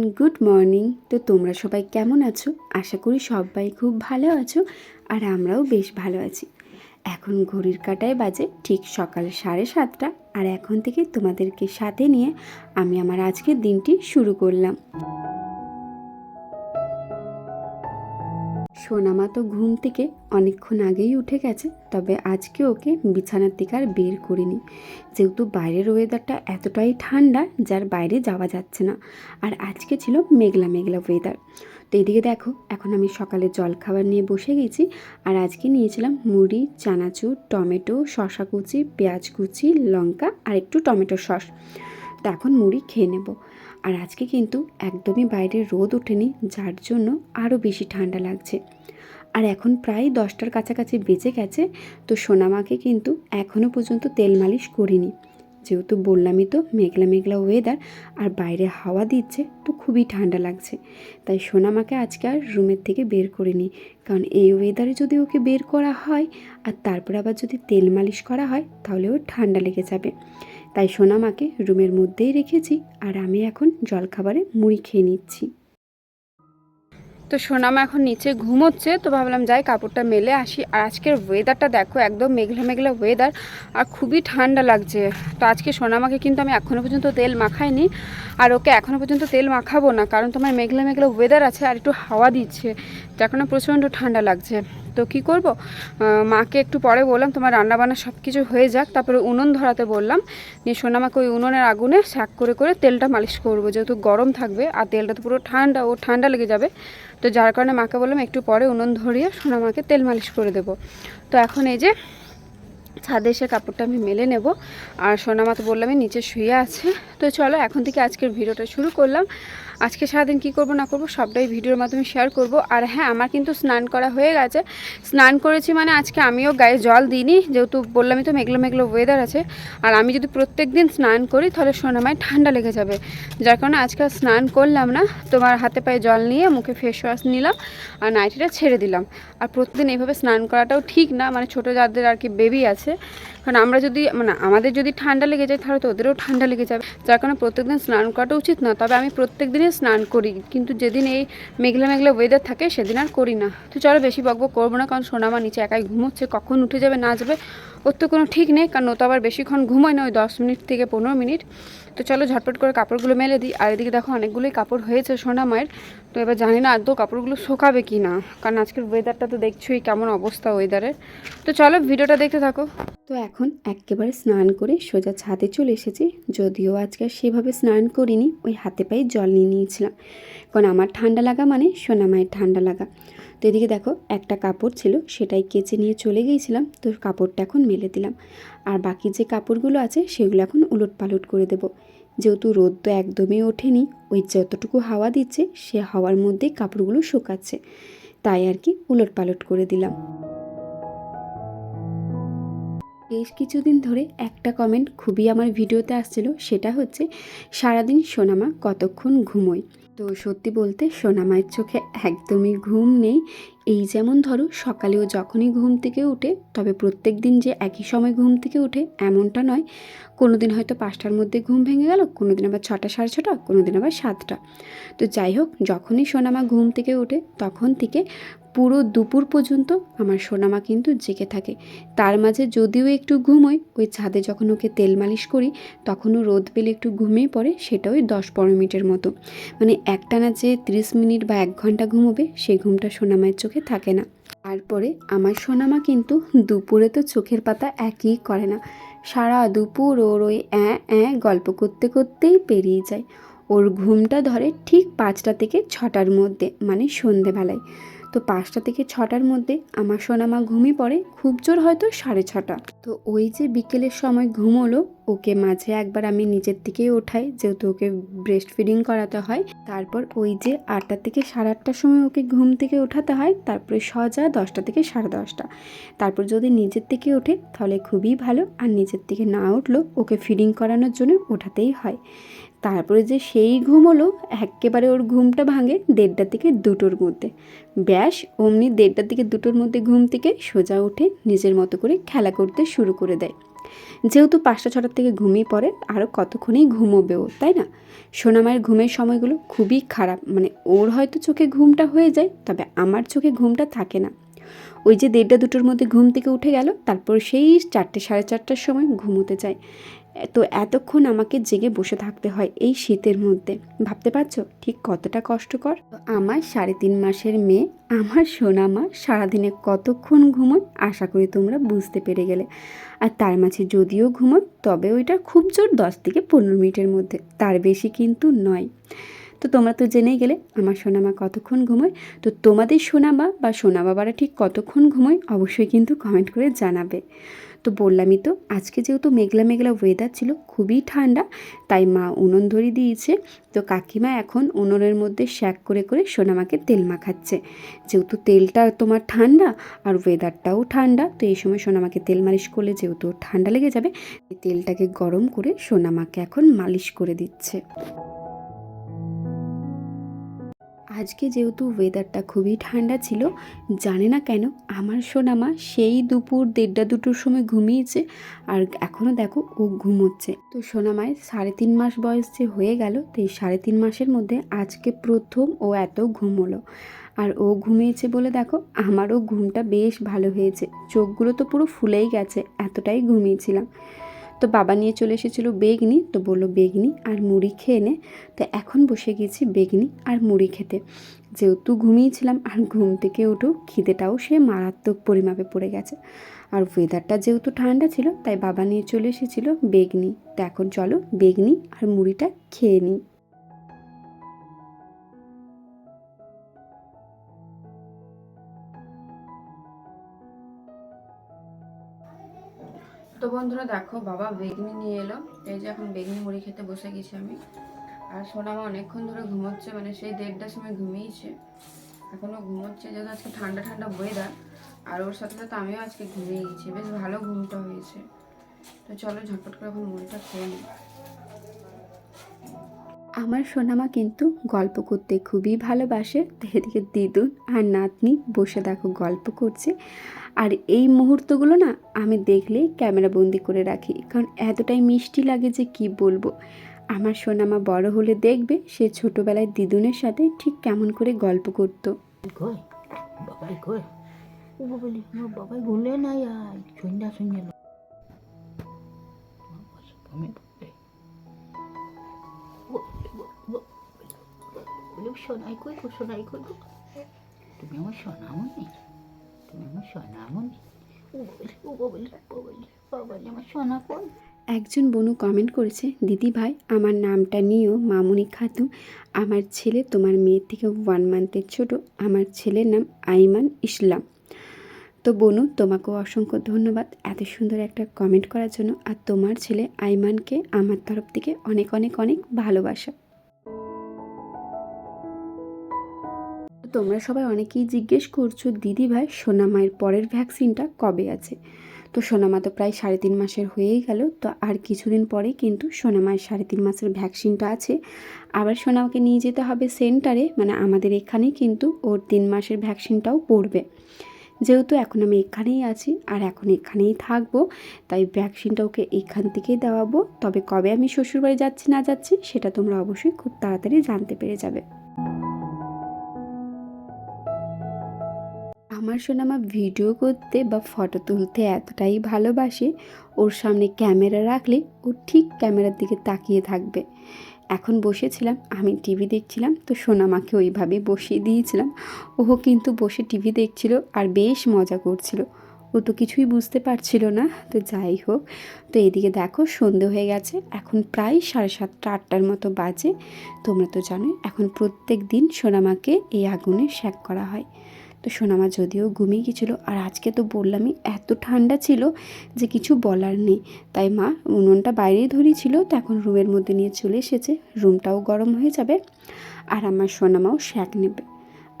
Good morning তো তোমরা সবাই কেমন আছো? আশা করি সবাই খুব ভালো আছো আর আমরাও বেশ ভালো আছি। এখন ঘড়ির কাটায় বাজে ঠিক সকাল সাড়ে সাতটা। আর এখন থেকে তোমাদেরকে সাথে নিয়ে আমি আমার আজকের দিনটি শুরু করলাম। সোনামা তো ঘুম থেকে অনেকক্ষণ আগেই উঠে গেছে, তবে আজকে ওকে বিছানার থেকে আর বের করিনি। যেহেতু বাইরের ওয়েদারটা এতটাই ঠান্ডা, যার বাইরে যাওয়া যাচ্ছে না। আর আজকে ছিল মেঘলা মেঘলা ওয়েদার তো এদিকে দেখো, এখন আমি সকালে জল খাবার নিয়ে বসে গেছি, আর আজকে নিয়েছিলাম মুড়ি, চানাচুর, টমেটো, শশা কুচি, পেঁয়াজ কুচি, লঙ্কা, আর একটু টমেটো সস। তো এখন মুড়ি খেয়ে নেব। আর আজকে কিন্তু একদমই বাইরে রোদ ওঠেনি, যার জন্য আরও বেশি ঠান্ডা লাগছে। আর এখন প্রায় দশটার কাছাকাছি বেঁচে গেছে, তো সোনামাকে কিন্তু এখনও পর্যন্ত তেল মালিশ করিনি। যেহেতু বললামই তো, মেঘলা মেঘলা ওয়েদার আর বাইরে হাওয়া দিচ্ছে, তো খুবই ঠান্ডা লাগছে। তাই সোনামাকে আজকে আর রুমের থেকে বের করিনি, কারণ এই ওয়েদারে যদি ওকে বের করা হয় আর তারপর আবার যদি তেল মালিশ করা হয়, তাহলে ওর ঠান্ডা লেগে যাবে। তাই সোনামাকে রুমের মধ্যেই রেখেছি আর আমি এখন জলখাবারে মুড়ি খেয়ে নিচ্ছি। তো সোনামা এখন নিচে ঘুমোচ্ছে, তো ভাবলাম যাই কাপড়টা মেলে আসি। আর আজকের ওয়েদারটা দেখো, একদম মেঘলা মেঘলা ওয়েদার আর খুবই ঠান্ডা লাগছে। তো আজকে সোনামাকে কিন্তু আমি এখনও পর্যন্ত তেল মাখাইনি, আর ওকে এখনও পর্যন্ত তেল মাখাবো না, কারণ তোমার মেঘলা মেঘলা ওয়েদার আছে আর একটু হাওয়া দিচ্ছে যার কারণে প্রচণ্ড ঠান্ডা লাগছে। তো কি করব? মাকে একটু পরে বললাম, তোমার রান্নাবান্না সব কিছু হয়ে যাক, তারপরে উনুন ধরাতে বললাম, নিয়ে সোনামাকে ওই উনুনের আগুনে শাক করে করে তেলটা মালিশ করব, যেহেতু গরম থাকবে, আর তেলটা তো পুরো ঠান্ডা, ও ঠান্ডা লেগে যাবে। তো যার কারণে মাকে বললাম, একটু পরে উনুন ধরিয়ে সোনা মাকে তেল মালিশ করে দেব। তো এখন এই যে ছাদে এসে কাপড়টা আমি মেলে নেব। আর সোনা সোনামা তো বললামই নিচে শুয়ে আছে। তো চলো, এখন থেকে আজকের ভিডিওটা শুরু করলাম। আজকে সারাদিন কী করব, না করব, সবটাই ভিডিওর মাধ্যমে শেয়ার করব। আর হ্যাঁ আমার কিন্তু স্নান করা হয়ে গেছে। স্নান করেছি মানে আজকে আমিও গায়ে জল দিইনি। যেহেতু বললামই তো মেঘলো মেঘলো ওয়েদার আছে। আর আমি যদি প্রত্যেক দিন স্নান করি, তাহলে সোনামায় ঠান্ডা লেগে যাবে। যার কারণে আজকে স্নান করলাম না। তোমার হাতে পায়ে জল নিয়ে মুখে ফেস ওয়াশ নিলাম আর নাইটিটা ছেড়ে দিলাম। আর প্রতিদিন এইভাবে স্নান করাটাও ঠিক না। মানে ছোটো যাদের আর কি বেবি আছে। কারণ আমরা যদি মানে আমাদের যদি ঠান্ডা লেগে যায়, তাহলে তো ওদেরও ঠান্ডা লেগে যাবে। যার কারণে প্রত্যেকদিন স্নান করাটা উচিত না। তবে আমি প্রত্যেক দিনই স্নান করি। কিন্তু যেদিন এই মেঘলা মেঘলা ওয়েদার থাকে, সেদিন আর করি না। তো চলো বেশি বকবক করব না, কারণ সোনামা নিচে একাই ঘুমোচ্ছে, কখন উঠে যাবে না যাবে, ওর তো কোনো ঠিক নেই, কারণ ও তো আবার বেশিক্ষণ ঘুমোয় না, ওই দশ মিনিট থেকে পনেরো মিনিট। তো চলো ঝটপট করে কাপড়গুলো মেলে দিই। আর এদিকে দেখো অনেকগুলোই কাপড় হয়েছে সোনা মায়ের। তো এবার জানি না আদৌ কাপড়গুলো শোকাবে কি না। কারণ আজকের ওয়েদারটা তো দেখছোই কেমন অবস্থা ওয়েদারের তো চলো ভিডিওটা দেখতে থাকো। তো এখন একেবারে স্নান করে সোজা ছাদে চলে এসেছি। যদিও আজকে সেভাবে স্নান করিনি, ওই হাতে পায়ে জল নিয়ে নিয়েছিলাম। কারণ আমার ঠান্ডা লাগা মানে সোনা মায়ের ঠান্ডা লাগা। তো এদিকে দেখো একটা কাপড় ছিল, সেটাই কেচে নিয়ে চলে গিয়েছিলাম। তো কাপড়টা এখন মেলে দিলাম। আর বাকি যে কাপড়গুলো আছে, সেগুলো এখন উলট পালট করে দেবো। যেহেতু রোদ তো একদমই ওঠেনি, ওই যতটুকু হাওয়া দিচ্ছে, সে হাওয়ার মধ্যে কাপড়গুলো শুকাচ্ছে। তাই আর কি উলট পালট করে দিলাম। বেশ কিছুদিন ধরে একটা কমেন্ট খুবই আমার ভিডিওতে আসছিল, সেটা হচ্ছে, সারাদিন সোনামা কতক্ষণ ঘুমোয়? তো সত্যি বলতে সোনামায়ের চোখে একদমই ঘুম নেই এই যেমন ধরো, সকালেও যখনই ঘুম থেকে উঠে, তবে প্রত্যেক দিন যে একই সময় ঘুম থেকে উঠে, এমনটা নয়। কোনো দিন হয়তো পাঁচটার মধ্যে ঘুম ভেঙে গেল কোনো দিন আবার ছটা, সাড়ে ছটা কোনো দিন আবার সাতটা। তো যাই হোক, যখনই সোনামা ঘুম থেকে ওঠে তখন থেকে পুরো দুপুর পর্যন্ত আমার সোনামা কিন্তু জেগে থাকে। তার মাঝে যদিও একটু ঘুমোই, ওই ছাদে যখন ওকে তেল মালিশ করি তখনও রোদ পেলে একটু ঘুমিয়ে পড়ে, সেটা ওই দশ পনেরো মিনিটের মতো। মানে একটানা যে তিরিশ মিনিট বা এক ঘণ্টা ঘুমোবে, সেই ঘুমটা সোনামায়ের চোখে থাকে না। তারপরে আমার সোনামা কিন্তু দুপুরে তো চোখের পাতা একই করে না। সারা দুপুর ওর ওই অ্যাঁ অ্যাঁ গল্প করতে করতেই পেরিয়ে যায়। ওর ঘুমটা ধরে ঠিক পাঁচটা থেকে ছটার মধ্যে মানে সন্ধেবেলায়। তো পাঁচটা থেকে ছটার মধ্যে আমার সোনামা ঘুমিয়ে পড়ে, খুব জোর হয়তো সাড়ে ছটা। তো ওই যে বিকেলের সময় ঘুমোলো, ওকে মাঝে একবার আমি নিজের দিকেই ওঠাই, যেহেতু ওকে ব্রেস্ট ফিডিং করাতে হয়। তারপর ওই যে আটটা থেকে সাড়ে আটটার সময় ওকে ঘুম থেকে ওঠাতে হয়, তারপরে সজা দশটা থেকে সাড়ে দশটা। তারপর যদি নিজের থেকে ওঠে, তাহলে খুবই ভালো, আর নিজের থেকে না উঠল ওকে ফিডিং করানোর জন্য ওঠাতেই হয়। তারপরে যে সেই ঘুম হলো, একেবারে ওর ঘুমটা ভাঙে দেড়টা থেকে দুটোর মধ্যে। ব্যাস, অমনি দেড়টার থেকে দুটোর মধ্যে ঘুম থেকে সোজা উঠে নিজের মতো করে খেলা করতে শুরু করে দেয়। যেহেতু পাঁচটা, ছটার থেকে ঘুমিয়ে পড়ে আরও কতক্ষণেই ঘুমোবেও তাই না? সোনামায়ের ঘুমের সময়গুলো খুবই খারাপ মানে ওর হয়তো চোখে ঘুমটা হয়ে যায়, তবে আমার চোখে ঘুমটা থাকে না। ওই যে দেড়টা, দুটোর মধ্যে ঘুম থেকে উঠে গেল, তারপর সেই চারটে, সাড়ে চারটার সময় ঘুমোতে যায়। তো এতক্ষণ আমাকে জেগে বসে থাকতে হয় এই শীতের মধ্যে। ভাবতে পারছ? ঠিক কতটা কষ্টকর? আমার সাড়ে তিন মাসের মেয়ে, আমার সোনা মা সারাদিনে কতক্ষণ ঘুমোয় আশা করি তোমরা বুঝতে পেরে গেলে। আর তার মাঝে যদিও ঘুমোয়, তবে ওইটা খুব জোর দশ থেকে পনেরো মিনিটের মধ্যে, তার বেশি কিন্তু নয়। তো তোমরা তো জেনেই গেলে আমার সোনামা কতক্ষণ ঘুমোয়, তো তোমাদের সোনামা বা সোনা বাবারা ঠিক কতক্ষণ ঘুমোয় অবশ্যই কিন্তু কমেন্ট করে জানাবে। তো বললামই তো, আজকে যেহেতু মেঘলা মেঘলা ওয়েদার ছিল, খুবই ঠান্ডা, তাই মা উনুন ধরে দিয়েছে। তো কাকিমা এখন উনুনের মধ্যে শ্যাক করে করে সোনামাকে তেল মাখাচ্ছে। যেহেতু তেলটা তোমার ঠান্ডা আর ওয়েদারটাও ঠান্ডা, তো এই সময় সোনামাকে তেল মালিশ করলে যেহেতু ঠান্ডা লেগে যাবে তেলটাকে গরম করে সোনামাকে এখন মালিশ করে দিচ্ছে। আজকে যেহেতু ওয়েদারটা খুবই ঠান্ডা ছিল, জানে না কেন আমার সোনামা সেই দুপুর দেড়টা দুটোর সময় ঘুমিয়েছে আর এখনও দেখো ও ঘুমোচ্ছে। তো সোনামায় সাড়ে তিন মাস বয়স যে হয়ে গেল তো এই সাড়ে তিন মাসের মধ্যে আজকে প্রথম ও এত ঘুমোলো আর ও ঘুমিয়েছে বলে দেখো আমারও ঘুমটা বেশ ভালো হয়েছে, চোখগুলো তো পুরো ফুলেই গেছে, এতটাই ঘুমিয়েছিলাম। তো বাবা নিয়ে চলে এসেছিল বেগনি, তো বলল, বেগনি, আর মুড়ি খেয়ে নে। তো এখন বসে গিয়েছি বেগনি আর মুড়ি খেতে। যেহেতু ঘুমিয়েছিলাম আর ঘুম থেকে উঠো, খিদেটাও সে মারাত্মক পরিমাপে পড়ে গেছে। আর ওয়েদারটা যেহেতু ঠান্ডা ছিল, তাই বাবা নিয়ে চলে এসেছিল বেগনি। তো এখন চলো বেগনি আর মুড়িটা খেয়ে নিই। বন্ধুরা দেখো, বাবা বেগনি নিয়ে এলো। এই যে এখন বেগনি মুড়ি খেতে বসে গেছি আমি। আর সোনামা অনেকক্ষণ ধরে ঘুমোচ্ছে মানে সেই দেড়টার সময় ঘুমিয়েছে। এখনও ঘুমোচ্ছে, যেহেতু আজকে ঠান্ডা ঠান্ডা ওয়েদার আর ওর সাথে সাথে আমিও আজকে ঘুমিয়ে গেছি। বেশ ভালো ঘুমটা হয়েছে। তো চলো ঝটপট করে এখন মুড়িটা খেয়ে নিই। আমার সোনামা কিন্তু গল্প করতে খুবই ভালোবাসে। এদিকে দিদুন আর নাতনি বসে দেখো গল্প করছে। আর এই মুহূর্তগুলো না আমি দেখলেই ক্যামেরা বন্দি করে রাখি। কারণ এতটাই মিষ্টি লাগে যে কি বলব। আমার সোনামা বড় হলে দেখবে সে ছোটোবেলায় দিদুনের সাথে ঠিক কেমন করে গল্প করতো। একজন বনু কমেন্ট করেছে, দিদি ভাই, আমার নামটা নিও, মামুনি খাতুন আমার ছেলে তোমার মেয়ের থেকে ওয়ান মান্থের ছোট। আমার ছেলের নাম আইমান ইসলাম। তো বনু, তোমাকেও অসংখ্য ধন্যবাদ এত সুন্দর একটা কমেন্ট করার জন্য। আর তোমার ছেলে আইমানকে আমার তরফ থেকে অনেক অনেক অনেক ভালোবাসা। তোমরা সবাই অনেকেই জিজ্ঞেস করছ, দিদি ভাই সোনামায়ের পরের ভ্যাকসিনটা কবে আছে? তো সোনামা তো প্রায় সাড়ে তিন মাসের হয়েই গেল, তো আর কিছুদিন পরে কিন্তু সোনামায়ের সাড়ে তিন মাসের ভ্যাকসিনটা আছে। আবার সোনামাকে নিয়ে যেতে হবে সেন্টারে মানে আমাদের এখানেই কিন্তু ওর তিন মাসের ভ্যাকসিনটাও পড়বে। যেহেতু এখন আমি এখানেই আছি আর এখন এখানেই থাকব, তাই ভ্যাকসিনটা ওকে এখান থেকেই দেওয়াবো। তবে কবে আমি শ্বশুরবাড়ি যাচ্ছি না যাচ্ছি, সেটা তোমরা অবশ্যই খুব তাড়াতাড়ি জানতে পেরে যাবে। আমার সোনামা ভিডিও করতে বা ফটো তুলতে এতটাই ভালোবাসে, ওর সামনে ক্যামেরা রাখলে ও ঠিক ক্যামেরার দিকে তাকিয়ে থাকবে। এখন বসেছিলাম, আমি টিভি দেখছিলাম, তো সোনামাকে ওইভাবে বসিয়ে দিয়েছিলাম। ও কিন্তু বসে টিভি দেখছিল আর বেশ মজা করছিল। ও তো কিছুই বুঝতে পারছিল না, তো যাই হোক। তো এদিকে দেখো, সন্ধে হয়ে গেছে, এখন প্রায় সাড়ে সাতটা, আটটার মতো বাজে। তোমরা তো জানোই, এখন প্রত্যেক দিন সোনামাকে এই আগুনে শ্যাক করা হয়। তো সোনামা যদিও ঘুমিয়ে গেছিল আর আজকে তো বললামই, এত ঠান্ডা ছিল যে কিছু বলার নেই। তাই মা উনুনটা বাইরেই ধরিয়েছিল, তো এখন রুমের মধ্যে নিয়ে চলে এসেছে। রুমটাও গরম হয়ে যাবে, আর আমার সোনামাও শ্যাক নেবে।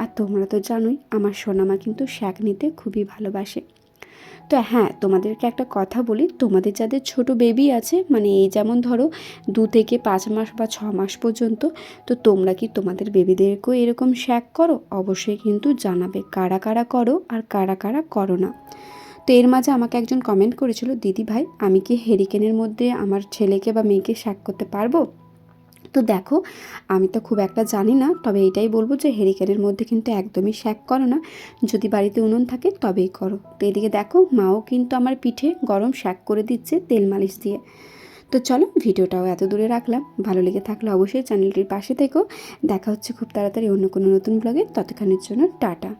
আর তোমরা তো জানোই, আমার সোনামা কিন্তু শ্যাক নিতে খুবই ভালোবাসে। তো হ্যাঁ তোমাদেরকে একটা কথা বলি। তোমাদের যাদের ছোট বেবি আছে মানে এই যেমন ধরো দু থেকে পাঁচ মাস বা ছ মাস পর্যন্ত, তো তোমরা কি তোমাদের বেবিদেরকেও এরকম শ্যাক করো? অবশ্যই কিন্তু জানাবে। কারা কারা করো আর কারা কারা করো না? তো এর মাঝে আমাকে একজন কমেন্ট করেছিল, দিদি ভাই, আমি কি হেরিকেনের মধ্যে আমার ছেলেকে বা মেয়েকে শ্যাক করতে পারব? তো দেখো, আমি তো খুব একটা জানি না, তবে এটাই বলব যে হেরিকেনের মধ্যে কিন্তু একদমই শ্যাক করো না। যদি বাড়িতে উনুন থাকে তবেই করো। তো এদিকে দেখো, মাও কিন্তু আমার পিঠে গরম শ্যাক করে দিচ্ছে তেল মালিশ দিয়ে। তো চলো, ভিডিওটাও এত দূরে রাখলাম। ভালো লেগে থাকলে অবশ্যই চ্যানেলটির পাশে থেকো। দেখা হচ্ছে খুব তাড়াতাড়ি অন্য কোনো নতুন ব্লগে ততক্ষণের জন্য টাটা।